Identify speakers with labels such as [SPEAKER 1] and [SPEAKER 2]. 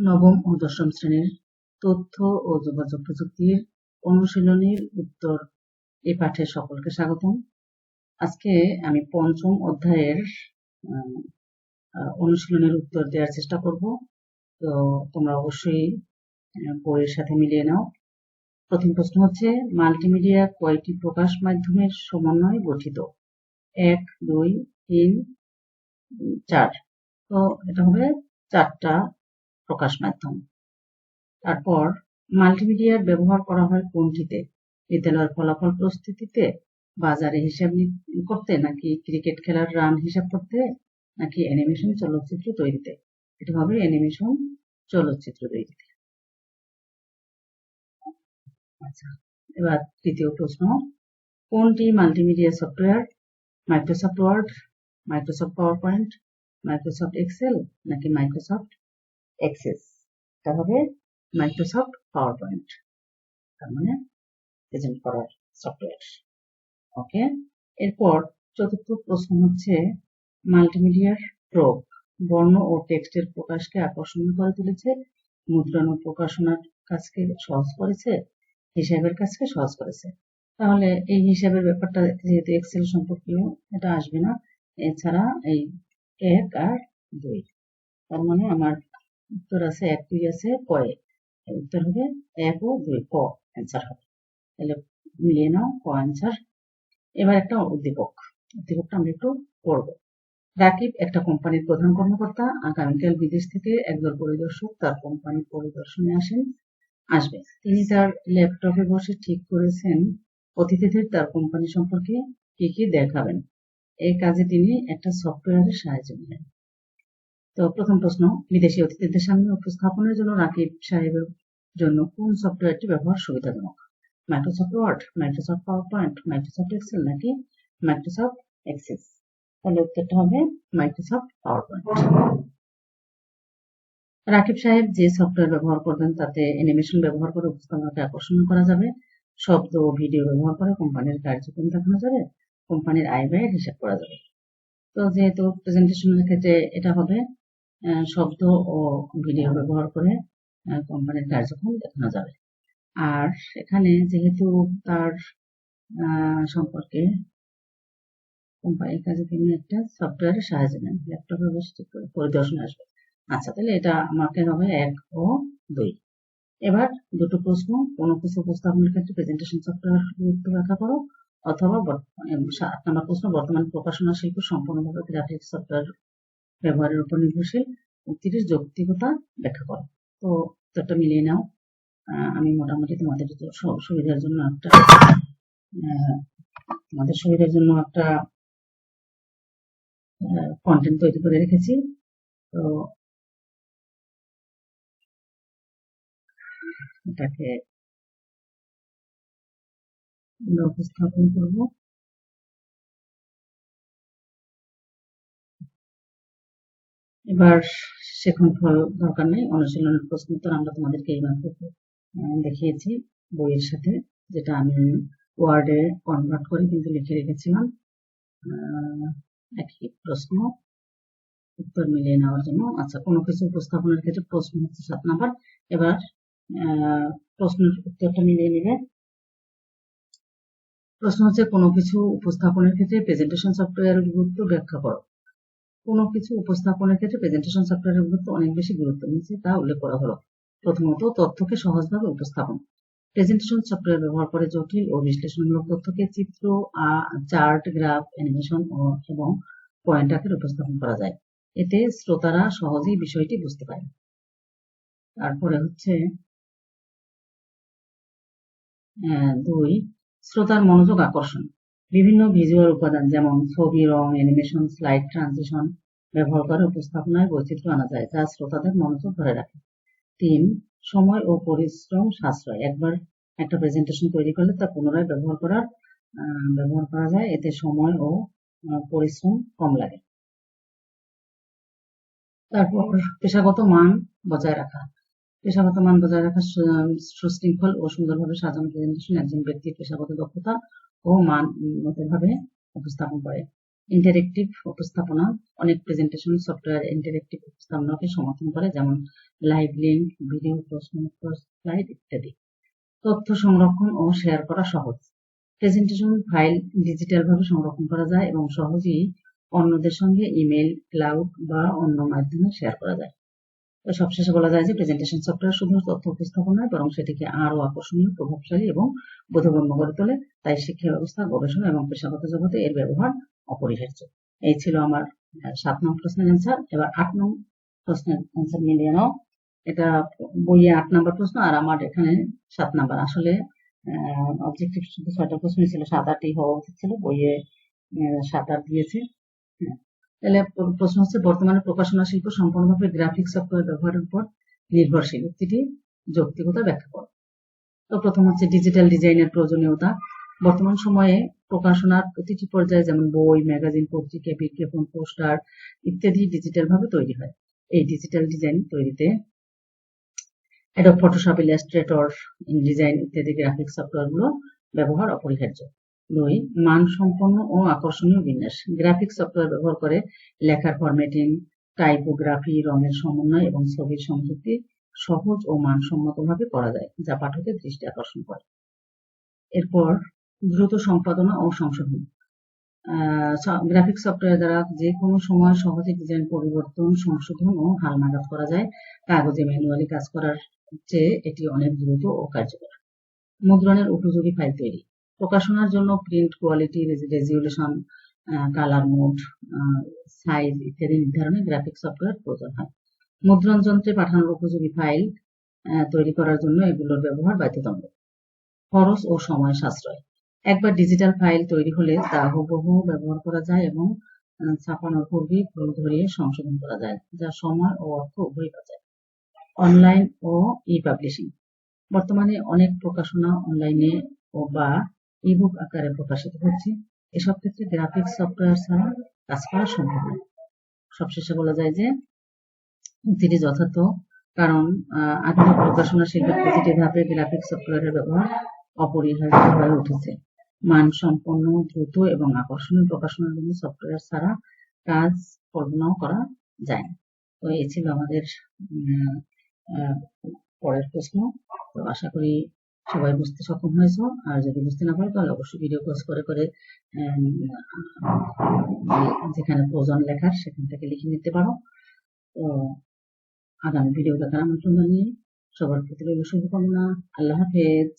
[SPEAKER 1] নবম ও দশম শ্রেণির তথ্য ও যোগাযোগ প্রযুক্তির অনুশীলনীর উত্তর এ পাঠে সকলকে স্বাগতম। আজকে আমি পঞ্চম অধ্যায়ের অনুশীলনের উত্তর দেওয়ার চেষ্টা করব। তো তোমরা অবশ্যই বইয়ের সাথে মিলিয়ে নাও। প্রথম প্রশ্ন হচ্ছে, মাল্টিমিডিয়া কয়টি প্রকাশ মাধ্যমের সমন্বয়ে গঠিত? এক, দুই, তিন চার। তো এটা হবে চারটা প্রকাশ মাধ্যম। তারপর মাল্টিমিডিয়ার ব্যবহার করা হয় কোনটিতে? বিদ্যালয়ের ফলাফল প্রস্তুতিতে? বাজারে হিসাব করতে? নাকি ক্রিকেট খেলার রান হিসাব করতে? নাকি অ্যানিমেশন চলচ্চিত্র তৈরিতে? এটা হবে অ্যানিমেশন চলচ্চিত্র তৈরিতে। আচ্ছা এবার তৃতীয় প্রশ্ন। কোনটি multimedia software? Microsoft Word, Microsoft PowerPoint Microsoft Excel, নাকি মাইক্রোসফট এক্সেস এটা হবে মাইক্রোসফট পাওয়ার পয়েন্ট তার মানে প্রেজেন্ট করার সফটওয়্যার ওকে এরপর চতুর্থ প্রশ্ন হচ্ছে মাল্টিমিডিয়ার প্রোগ বর্ণ ও টেক্সটের প্রকাশকে আকর্ষণীয় করে তুলেছে, মুদ্রণ ও প্রকাশনার কাজকে সহজ করেছে, হিসাবের কাজকে সহজ করেছে। তাহলে এই হিসাবের ব্যাপারটা যেহেতু এক্সেল সম্পর্কীয় এটা আসবে না, এছাড়া এই এক আর দুই, তার মানে আমার উত্তর আছে এক, দুই আছে কয়ে উত্তর হবে এক ও দুই, ক অ্যান্সার হবে। তাহলে মিলিয়ে নাও ক অ্যান্সার এবার একটা উদ্দীপক। উদ্দীপকটা আমরা একটু পড়ব। রাকিব একটা কোম্পানির প্রধান কর্মকর্তা, আগামীকাল বিদেশ থেকে একদল পরিদর্শক তার কোম্পানির পরিদর্শনে আসেন, আসবে। তিনি তার ল্যাপটপে বসে ঠিক করেছেন অতিথিদের তার কোম্পানি সম্পর্কে কি কি দেখাবেন। এই কাজে তিনি একটা সফটওয়্যারের সাহায্য নিলেন। তো প্রথম প্রশ্ন, বিদেশি অতিথিদের সামনে উপস্থাপনের জন্য রাকিব সাহেবের জন্য কোন সফটওয়্যারটি ব্যবহার সুবিধাজনক? Microsoft Word Microsoft PowerPoint Microsoft Excel নাকি মাইক্রোসফট এক্সেস তাহলে উত্তরটা হবে মাইক্রোসফট পাওয়ার পয়েন্ট রাকিব সাহেব, যে সফটওয়্যার ব্যবহার করবেন তাতে অ্যানিমেশন ব্যবহার করে উপস্থাপনাকে আকর্ষণ করা যাবে। শব্দ ও ভিডিও ব্যবহার করে কোম্পানির কার্যক্রম দেখানো যাবে। কোম্পানির আয় ব্যয়ের হিসাব করা যাবে। তো যেহেতু প্রেজেন্টেশনের ক্ষেত্রে এটা হবে শব্দ ও ভিডিও ব্যবহার করে কোম্পানির কার্যক্রম দেখানো যাবে। আর এখানে যেহেতু তার সম্পর্কে কোম্পানির কাজে তিনি একটা সফটওয়্যারের সাহায্য নেন। ল্যাপটপে বসে পরিদর্শনে আসবে। আচ্ছা তাহলে এটা আমাকে হবে এক ও দুই। এবার দুটো প্রশ্ন কোনো কিছু উপস্থাপনের ক্ষেত্রে প্রেজেন্টেশন সফটওয়্যার গুরুত্ব ব্যাখ্যা করো অথবা সাত নম্বর প্রশ্ন বর্তমান প্রকাশনা শিল্প সম্পূর্ণভাবে গ্রাফিক্স সফটওয়্যার ব্যবহারের উপর নির্ভরশীল। উক্তিটির যৌক্তিকতা ব্যাখ্যা করো। তো উত্তরটা মিলিয়ে নাও। আমি মোটামুটি তোমাদের সুবিধার জন্য একটা তোমাদের সুবিধার জন্য একটা কন্টেন্ট তৈরি করে রেখেছি। তো এটাকে উপস্থাপন করব। এবার শেখন ফল দরকার নেই। অনুশীলনের প্রশ্ন উত্তর আমরা তোমাদেরকে এই মাত্র দেখিয়েছি বইয়ের সাথে, যেটা আমি ওয়ার্ডে কনভার্ট করে কিন্তু লিখে রেখেছিলাম। একই প্রশ্ন, উত্তর মিলিয়ে নেওয়ার জন্য। আচ্ছা কোনো কিছু উপস্থাপনের ক্ষেত্রে প্রশ্ন হচ্ছে সাত নাম্বার। এবার প্রশ্নের উত্তরটা মিলিয়ে নেবে প্রশ্ন হচ্ছে, কোনো কিছু উপস্থাপনের ক্ষেত্রে প্রেজেন্টেশন সফটওয়্যারের গুরুত্ব ব্যাখ্যা করো। কোনো কিছু উপস্থাপনের ক্ষেত্রে প্রেজেন্টেশন সফটওয়্যারের গুরুত্ব অনেক বেশি গুরুত্ব নিচ্ছে তা উল্লেখ করা হলো। প্রথমত, তথ্যকে সহজভাবে উপস্থাপন। প্রেজেন্টেশন সফটওয়্যার ব্যবহার করে জটিল ও বিশ্লেষণমূলক তথ্যকে চিত্র চার্ট গ্রাফ অ্যানিমেশন এবং পয়েন্ট আকারে উপস্থাপন করা যায়। এতে শ্রোতারা সহজেই বিষয়টি বুঝতে পারে। তারপরে হচ্ছে দুই, শ্রোতার মনোযোগ আকর্ষণ। বিভিন্ন ভিজুয়াল উপাদান, যেমন ছবি, রং অ্যানিমেশন স্লাইড ট্রানজিশন ব্যবহার করে উপস্থাপনায় বৈচিত্র্য আনা যায়, যা শ্রোতাদের মনোযোগ ধরে রাখে। তিন, সময় ও পরিশ্রম সাশ্রয়। একবার একটা প্রেজেন্টেশন তৈরি করলে তা পুনরায় ব্যবহার করার ব্যবহার করা যায়। এতে সময় ও পরিশ্রম কম লাগে। তারপর পেশাগত মান বজায় রাখা। পেশাগত মান বজায় রাখা সুশৃঙ্খল ও সুন্দরভাবে সাজানো প্রেজেন্টেশন একজন ব্যক্তির পেশাগত দক্ষতা ও মান ভাবে উপস্থাপন করে। ইন্টারেক্টিভ উপস্থাপনা, অনেক প্রেজেন্টেশন সফটওয়্যার ইন্টারেক্টিভ উপস্থাপনাকে সমর্থন করে, যেমন লাইভ লিঙ্ক ভিডিও প্রশ্ন স্লাইড ইত্যাদি। তথ্য সংরক্ষণ ও শেয়ার করা সহজ। প্রেজেন্টেশন ফাইল ডিজিটাল ভাবে সংরক্ষণ করা যায় এবং সহজেই অন্যদের সঙ্গে ইমেল ক্লাউড বা অন্য মাধ্যমে শেয়ার করা যায়। সবশেষে বলা যায় যে প্রেজেন্টেশন সফটওয়্যার শুধু তথ্য উপস্থাপন নয়, বরং সেটিকে আরও আকর্ষণীয়, প্রভাবশালী এবং বোধগম্য করে তোলে। তাই শিক্ষা ব্যবস্থা গবেষণা এবং পেশাগত জগতে এর ব্যবহার অপরিহার্য। এই ছিল আমার সাত নং প্রশ্নের অ্যান্সার এবার আট নং প্রশ্নের অ্যান্সার মিলিয়ে নাও। এটা বইয়ে আট নাম্বার প্রশ্ন আর আমার এখানে সাত নাম্বার। আসলে অবজেক্টিভ শুধু ছয়টা প্রশ্ন ছিল, সাত আটই হওয়া উচিত ছিল। বইয়ে সাত আট দিয়েছে। হ্যাঁ। তাহলে প্রশ্ন হচ্ছে, বর্তমানে প্রকাশনা শিল্প সম্পূর্ণভাবে গ্রাফিক সফটওয়্যার ব্যবহারের উপর নির্ভরশীল। উক্তিটি যৌক্তিকতা ব্যাখ্যা করে। তো প্রথম হচ্ছে ডিজিটাল ডিজাইনের প্রয়োজনীয়তা। বর্তমান সময়ে প্রকাশনার প্রতিটি পর্যায়ে যেমন বই ম্যাগাজিন পত্রিকা, বিজ্ঞাপন, পোস্টার ইত্যাদি ডিজিটাল ভাবে তৈরি হয়। এই ডিজিটাল ডিজাইন তৈরিতে অ্যাডব ফটোশপ ইলাস্ট্রেটর ডিজাইন ইত্যাদি গ্রাফিক সফটওয়্যারগুলো ব্যবহার অপরিহার্য। দুই মানসম্পন্ন ও আকর্ষণীয় বিন্যাস। গ্রাফিক সফটওয়্যার ব্যবহার করে লেখার ফরম্যাটিং টাইপোগ্রাফি রঙের সমন্বয় এবং ছবির সংযুক্তি সহজ ও মানসম্মতভাবে করা যায়, যা পাঠকের দৃষ্টি আকর্ষণ করে। এরপর দ্রুত সম্পাদনা ও সংশোধন। গ্রাফিক সফটওয়্যার দ্বারা যে কোনো সময় সহজে ডিজাইন পরিবর্তন, সংশোধন ও হালনাগাদ করা যায়, কাগজে ম্যানুয়ালি কাজ করার চেয়ে এটি অনেক দ্রুত ও কার্যকর। মুদ্রণের উপযোগী ফাইল তৈরি। প্রকাশনার জন্য print quality resolution colour mode size ইত্যাদি নির্ধারণে গ্রাফিক সফটওয়্যার প্রয়োজন হয়। মুদ্রণ যন্ত্রে পাঠানোর উপযোগী ফাইল তৈরি করার জন্য এগুলোর ব্যবহার বাধ্যতামূলক। খরচ ও সময় সাশ্রয়। একবার ডিজিটাল ফাইল তৈরি হলে তা হুবহু ব্যবহার করা যায় এবং ছাপানোর পূর্বে ভুল ধরিয়ে সংশোধন করা যায়, যা সময় ও অর্থ উভয় বাঁচায়। অনলাইন ও ই পাবলিশিং বর্তমানে অনেক প্রকাশনা অনলাইনে ও বা ইবুক আকারে প্রকাশিত হচ্ছে। এসব ক্ষেত্রে গ্রাফিক সফটওয়্যার ছাড়া কাজ করা সম্ভব নয় সবশেষে বলা যায় যে উক্তিটি যথার্থ, কারণ আধুনিক প্রকাশনা শিল্পের প্রতিটি ধাপে গ্রাফিক সফটওয়্যারের ব্যবহার অপরিহার্য হয়ে উঠেছে। মানসম্পন্ন, দ্রুত এবং আকর্ষণীয় প্রকাশনার জন্য সফটওয়্যার ছাড়া কাজ, কল্পনাও করা যায় না। তো এই ছিল আমাদের পরের প্রশ্ন। তো আশা করি সবাই বুঝতে সক্ষম হয়েছ। আর যদি বুঝতে না পারো, তাহলে অবশ্যই ভিডিও পজ করে করে যেখানে প্রয়োজন লেখার সেখান থেকে লিখে নিতে পারো। তো আগামী ভিডিও দেখার আমন্ত্রণ জানিয়ে সবার প্রতি শুভকামনা। আল্লাহ হাফেজ।